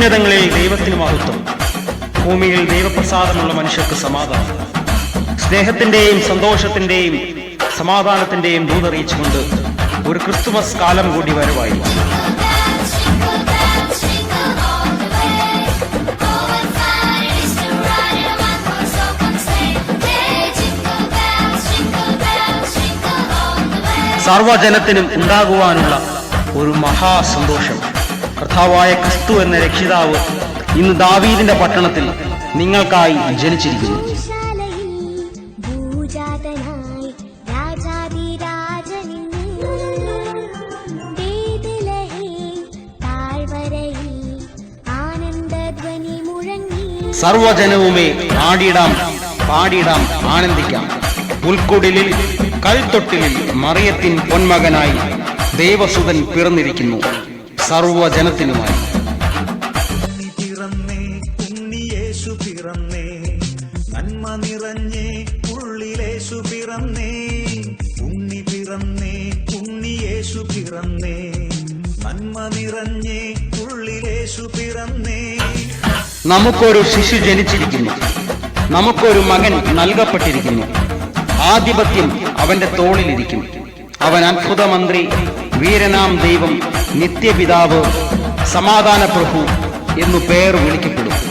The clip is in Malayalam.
അത്യുന്നതങ്ങളിൽ ദൈവത്തിന് മഹത്വം ഭൂമിയിൽ ദൈവപ്രസാദമുള്ള മനുഷ്യർക്ക് സമാധാനം. സ്നേഹത്തിന്റെയും സന്തോഷത്തിന്റെയും സമാധാനത്തിന്റെയും ദൂതറിയിച്ചുകൊണ്ട് ഒരു ക്രിസ്തുമസ് കാലം കൂടി വരവായി. സർവജനത്തിനും ഉണ്ടാകുവാനുള്ള ഒരു മഹാസന്തോഷം. കർത്താവായ ക്രിസ്തു എന്ന രക്ഷിതാവ് ഇന്ന് ദാവീദിന്റെ പട്ടണത്തിൽ നിങ്ങൾക്കായി ജനിച്ചിരിക്കുന്നു. സർവജനവുമേ ആടിടാം പാടിടാം ആനന്ദിക്കാം. പുൽക്കുടിലിൽ കൽത്തൊട്ടിലിൽ മറിയത്തിൻ പൊന്മകനായി ദേവസുതൻ പിറന്നിരിക്കുന്നു. സർവജനത്തിനുമായി ഉണ്ണി പിറന്നേ ഉണ്ണിയേശു പിറന്നേ. നന്മ നിറഞ്ഞേ ഉള്ളിലേശു പിറന്നേ. ഉണ്ണി പിറന്നേ ഉണ്ണിയേശു പിറന്നേ. നന്മ നിറഞ്ഞേ ഉള്ളിലേശു പിറന്നേ. നമുക്കൊരു ശിശു ജനിച്ചിരിക്കുന്നു. നമുക്കൊരു മകൻ നൽകപ്പെട്ടിരിക്കുന്നു. ആധിപത്യം അവന്റെ തോളിലിരിക്കും. അവൻ അത്ഭുതമന്ത്രി. വീരനാം ദൈവം നിത്യപിതാവ് സമാധാന പ്രഭു എന്നു പേർ വിളിക്കപ്പെടും.